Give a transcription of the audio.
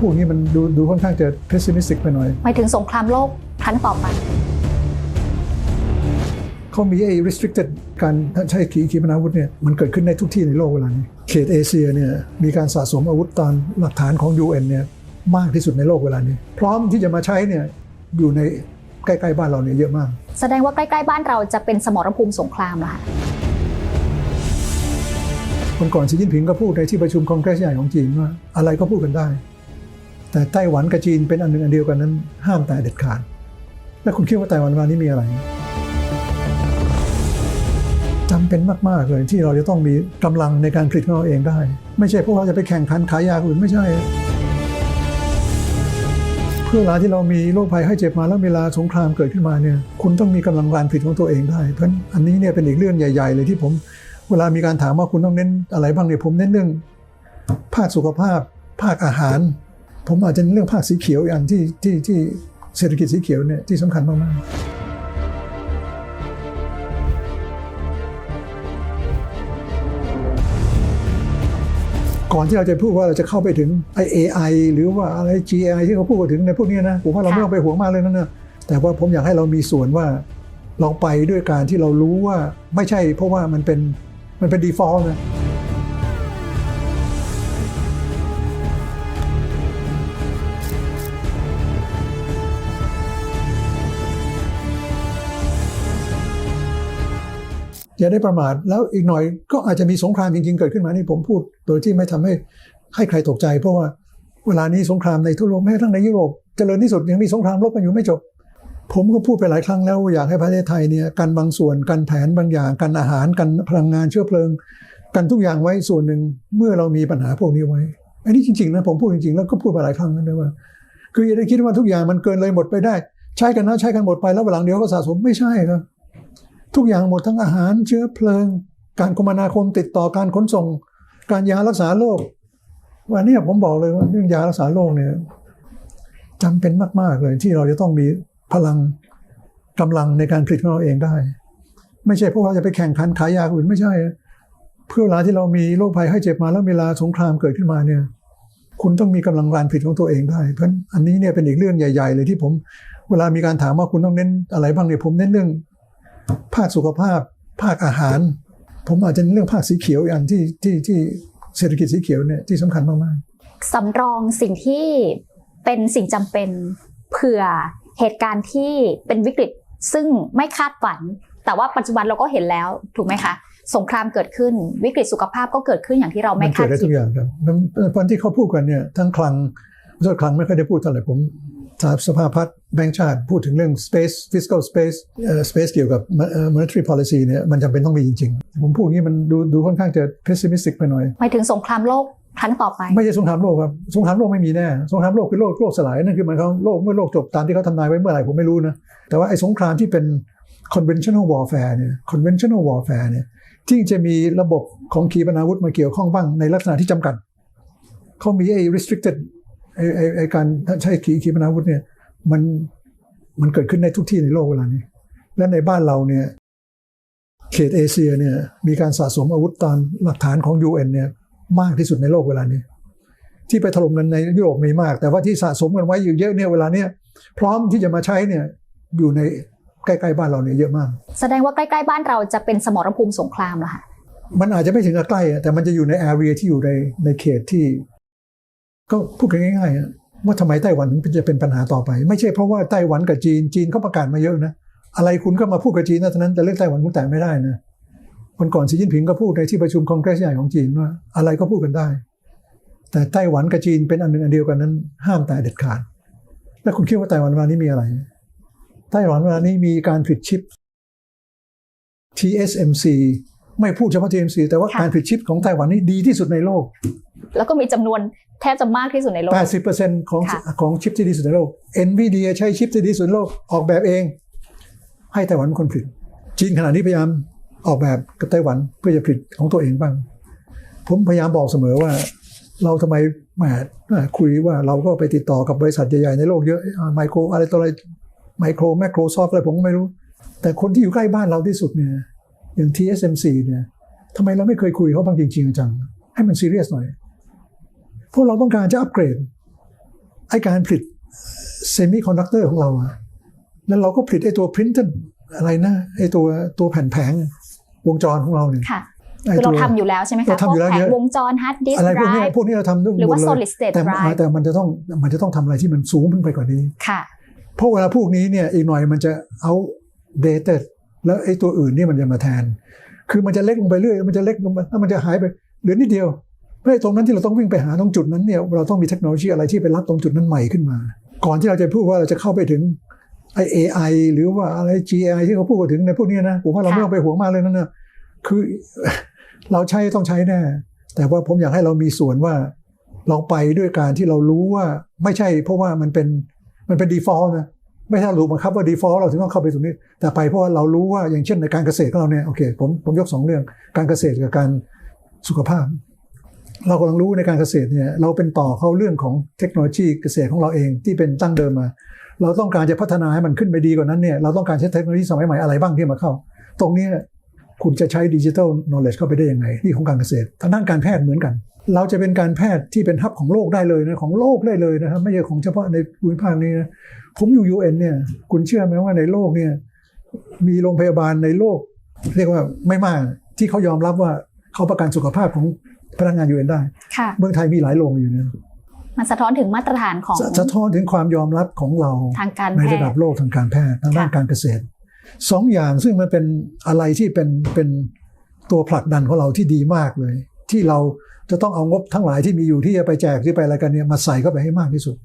พูดอย่างนี้มันดูดูค่อนข้างจะ pessimistic ไปหน่อยหมายถึงสงครามโลกครั้งต่อไปเขามีไอ้ restricted การใช้ขีขีปนาวุธเนี่ยมันเกิดขึ้นในทุกที่ในโลกเวลานี้ เขตเอเชียเนี่ยมีการสะสมอาวุธตามหลักฐานของ UN เนี่ยมากที่สุดในโลกเวลานี้ พร้อมที่จะมาใช้เนี่ยอยู่ในใกล้ๆบ้านเราเนี่ยเยอะมาก แสดงว่าใกล้ๆบ้านเราจะเป็นสมรภูมิสงครามเหรอคะคนก่อนสีจิ้นผิงก็พูดในที่ประชุมคองเกรสใหญ่ของจีนว่าอะไรก็พูดกันได้ แต่ไต้หวันกับจีนเป็นอันหนึ่งอันเดียวกันนั้น ห้ามแต่เด็ดขาด แล้วคุณคิดว่าไต้หวันเวลานี้มีอะไรจำเป็นมากๆเลยที่เราจะต้องมีกำลังในการผลิตของเราเองได้ ไม่ใช่พวกเราจะไปแข่งขันขายยาอื่นไม่ใช่ เพื่อเวลาที่เรามีโรคภัยไข้เจ็บมาแล้วเวลาสงครามเกิดขึ้นมาเนี่ยคุณต้องมีกำลังการผลิตของตัวเองได้ เพราะอันนี้เนี่ยเป็นอีกเรื่องใหญ่ ๆ เลยที่ผมเวลามีการถามว่าคุณต้องเน้นอะไรบ้างเนี่ยผมเน้นเรื่อง ภาคสุขภาพ ภาคอาหาร ผมอาจจะเน้นเรื่องภาคสีเขียวอีกอันที่ที่ที่เศรษฐกิจสีเขียวเนี่ยที่สำคัญมากๆก่อนที่เราจะพูดว่าเราจะเข้าไปถึง AI หรือว่าอะไร GI ที่เขาพูดถึงในพวกเนี้ยนะผมว่าเราไม่ต้องไปห่วงมากเลยนั่นนะแต่ว่าผมอยากให้เรามีส่วนว่าเราไปด้วยการที่เรารู้ว่าไม่ใช่เพราะว่ามันเป็นมันเป็น default นะ อย่าได้ประมาทแล้วอีกหน่อยก็อาจจะมีสงครามจริงๆเกิดขึ้นมานี่ผมพูด โดยที่ไม่ทำให้ให้ใครตกใจ เพราะว่าเวลานี้สงครามในทั่วโลกแม้ทั่งในยุโรปเจริญที่สุดยังมีสงครามรบกันอยู่ไม่จบ ผมก็พูดไปหลายครั้งแล้วอยากให้ประเทศไทยเนี่ยกันบางส่วนกันแผนบางอย่างกันอาหารกันพลังงานเชื้อเพลิง กันทุกอย่างไว้ส่วนหนึ่งเมื่อเรามีปัญหาพวกนี้ไว้ อันนี้จริงๆนะผมพูดจริงๆแล้วก็พูดมาหลายครั้งแล้วว่า คืออย่าได้คิดว่าทุกอย่างมันเกินเลยหมดไปได้ ใช้กันนะใช้กันหมดไปแล้วหลังเดียวก็สะสมไม่ใช่ครับ ทุกอย่างหมดทั้งอาหารเชื้อเพลิง การคมนาคมติดต่อการขนส่ง การยารักษาโรควันนี้ผมบอกเลยว่าเรื่องยารักษาโรคเนี่ยจำเป็นมาก ๆ เลยที่เราจะต้องมีพลังกำลังในการผลิตของเราเองได้ ไม่ใช่เพราะว่าจะไปแข่งขันขายยาอื่นไม่ใช่ เพื่อเวลาที่เรามีโรคภัยไข้เจ็บมาแล้วเวลาสงครามเกิดขึ้นมาเนี่ยคุณต้องมีกำลังการผลิตของตัวเองได้ เพราะอันนี้เนี่ยเป็นอีกเรื่องใหญ่ ๆ เลยที่ผม เวลามีการถามว่าคุณต้องเน้นอะไรบ้างเนี่ยผมเน้นเรื่อง ภาคสุขภาพ ภาคอาหาร ผมอาจจะเน้นเรื่องภาคสีเขียวอีกอันที่ที่ที่เศรษฐกิจสีเขียวเนี่ยที่สำคัญมากสำรองสิ่งที่เป็นสิ่งจำเป็นเผื่อเหตุการณ์ที่เป็นวิกฤตซึ่งไม่คาดฝัน แต่ว่าปัจจุบันเราก็เห็นแล้วถูกไหมคะสงครามเกิดขึ้นวิกฤตสุขภาพก็เกิดขึ้นอย่างที่เราๆไม่มันคาเกิดดได้คิทุดกอย่างครับมันวันที่เขาพูดกันเนี่ยทั้งคลัง โทษคลังไม่ค่อยได้พูดเท่าไหร่ผมสภาพัฒน์แบงก์ชาติพูดถึงเรื่อง space fiscal space เอ่อ space เกี่ยวกับ monetary policy เนี่ยมันจำเป็นต้องมีจริง ๆ ผมพูดอย่างนี้มันดูดูค่อนข้างจะ pessimistic ไปหน่อยหมายถึงสงครามโลกครั้งต่อไป ไม่ใช่สงครามโลกครับสงครามโลกไม่มีแน่สงครามโลกคือโลกโลกสลายนั่นคือหมายความโลกเมื่อโลกจบตามที่เขาทำนายไว้เมื่อไหร่ผมไม่รู้นะแต่ว่าไอ้สงครามที่เป็น conventional warfare เนี่ย conventional warfare เนี่ยที่จะมีระบบของขีปนาวุธมาเกี่ยวข้องบ้างในลักษณะที่จำกัดเขามีไอ้ restricted ไอ้ไอ้ไอ้การใช้ขีขีปนาวุธเนี่ยมันมันเกิดขึ้นในทุกที่ในโลกเวลานี้ และในบ้านเราเนี่ยเขตเอเชียเนี่ยมีการสะสมอาวุธตามหลักฐานของ UN เนี่ยมากที่สุดในโลกเวลานี้ ที่ไปถล่มกันในยุโรปมีมาก แต่ว่าที่สะสมกันไว้อยู่เยอะเนี่ยเวลาเนี้ยพร้อมที่จะมาใช้เนี่ยอยู่ในใกล้ๆบ้านเราเนี่ยเยอะมาก แสดงว่าใกล้ๆบ้านเราจะเป็นสมรภูมิสงครามเหรอคะมันอาจจะไม่ถึงกับใกล้ แต่มันจะอยู่ในแอเรียที่อยู่ในในเขตที่ ก็พูดกันง่ายๆอะว่าทำไมไต้หวันถึงจะเป็นปัญหาต่อไป ไม่ใช่เพราะว่าไต้หวันกับจีนจีนเขาประกาศมาเยอะนะอะไรคุณก็มาพูดกับจีนนะฉะนั้นแต่เรื่องไต้หวันคุณแต่ไม่ได้นะวันก่อนสีจิ้นผิงก็พูดในที่ประชุมคองเกรสใหญ่ของจีนว่า อะไรก็พูดกันได้ แต่ไต้หวันกับจีนเป็นอันหนึ่งอันเดียวกันนั้น ห้ามแต่เด็ดขาดแล้วคุณคิดว่าไต้หวันเวลานี้มีอะไร ไต้หวันเวลานี้มีการผลิตชิป TSMC ไม่พูดเฉพาะ TSMC แต่ว่าค่ะการผลิตชิปของไต้หวันนี่ดีที่สุดในโลก แล้วก็มีจำนวนแทบจะมากที่สุดในโลก 80%ของค่ะของชิปที่ดีที่สุดในโลก NVIDIA ใช้ชิปที่ดีที่สุดในโลกออกแบบเอง ให้ไต้หวันเป็นคนผลิต จีนขณะนี้พยายามออกแบบกับไต้หวันเพื่อจะผลิตของตัวเองบ้าง ผมพยายามบอกเสมอว่า เราทำไมแหมคุยว่าเราก็ไปติดต่อกับบริษัทใหญ่ๆในโลกเยอะไมโครอะไรตัวอะไรไมโครแมคโครซอฟอะไรผมก็ไม่รู้ แต่คนที่อยู่ใกล้บ้านเราที่สุดเนี่ยอย่าง TSMC เนี่ยทำไมเราไม่เคยคุยเขาบ้างจริงๆจังๆให้มันซีเรียสหน่อย พวกเราต้องการจะอัปเกรดไอการผลิตเซมิคอนดักเตอร์ของเราอะแล้วเราก็ผลิตไอตัวพรินต์อะไรนะไอตัวตัวแผ่นแผงวงจรของเราเนี่ยค่ะไอคือตัเราวทำอยู่แล้วใช่ไหมคะเราทำอยู่แล้วพกแผเยงอะวงจรฮาร์ดดิสอะไรก์พวกเนี้ยไดรฟ์พวกนี้เราทำทั้งหรือหมว่าดเลย solid state แต่ drive แต่มันจะต้องมันจะต้องทำอะไรที่มันสูงขึ้นไปกว่านี้ค่ะเพราะเวลาพวกนี้เนี่ยอีกหน่อยมันจะเอาเดตแล้วไอ้ตัวอื่นนี่มันจะมาแทน คือมันจะเล็กลงไปเรื่อย มันจะเล็กลงไปแล้วมันจะหายไปเหลือนิดเดียว เพราะไอ้ตรงนั้นที่เราต้องวิ่งไปหาตรงจุดนั้นเนี่ยเราต้องมีเทคโนโลยีอะไรที่ไปรับตรงจุดนั้นใหม่ขึ้นมา ก่อนที่เราจะพูดว่าเราจะเข้าไปถึงไอ AI หรือว่าอะไร GI ที่เขาพูดถึงในพวกนี้นะผมว่าเราค่ะไม่ต้องไปห่วงมากเลยนั่นนะคือเราใช้ต้องใช้แน่ แต่ว่าผมอยากให้เรามีส่วนว่าเราไปด้วยการที่เรารู้ว่าไม่ใช่ เพราะว่ามันเป็นมันเป็น default นะไม่ใช่เราถูกบังคับว่า default เราถึงต้องเข้าไปตรงนี้ แต่ไปเพราะว่าเรารู้ว่าอย่างเช่นในการเกษตรของเราเนี่ยโอเคผมผมยกสองเรื่องการเกษตรกับการสุขภาพ เรากำลังรู้ในการเกษตรเนี่ยเราเป็นต่อเข้าเรื่องของเทคโนโลยีเกษตรของเราเองที่เป็นตั้งเดิมมา เราต้องการจะพัฒนาให้มันขึ้นไปดีกว่านั้นเนี่ยเราต้องการใช้เทคโนโลยีสมัยใหม่อะไรบ้างที่มาเข้า ตรงนี้คุณจะใช้ดิจิทัล knowledge เข้าไปได้ยังไงนี่ของการเกษตรทางด้านการแพทย์เหมือนกัน เราจะเป็นการแพทย์ที่เป็นฮับของโลกได้เลยนะของโลกได้เลยนะครับไม่ใช่ของเฉพาะในภูมิภาคนี้นะผมอยู่ UN เนี่ยคุณเชื่อไหมว่าในโลกเนี่ยมีโรงพยาบาลในโลก เรียกว่าไม่มากที่เขายอมรับว่าเขาประกันสุขภาพของ พนักงาน UN ได้ค่ะเมืองไทยมีหลายโรงอยู่เนี่ยมันสะท้อนถึงมาตรฐานของสะสะท้อนถึงความยอมรับของเราทางการในแพระทดับย์โลกทางการแพทย์ทางด้านค่ะการเกษตรสองอย่างซึ่งมันเป็นอะไรที่เป็นเป็นตัวผลักดันของเราที่ดีมากเลย ที่เราจะต้องเอางบทั้งหลายที่มีอยู่ที่จะไปแจกที่ไปอะไรกันเนี่ยมาใส่เข้าไปให้มากที่สุด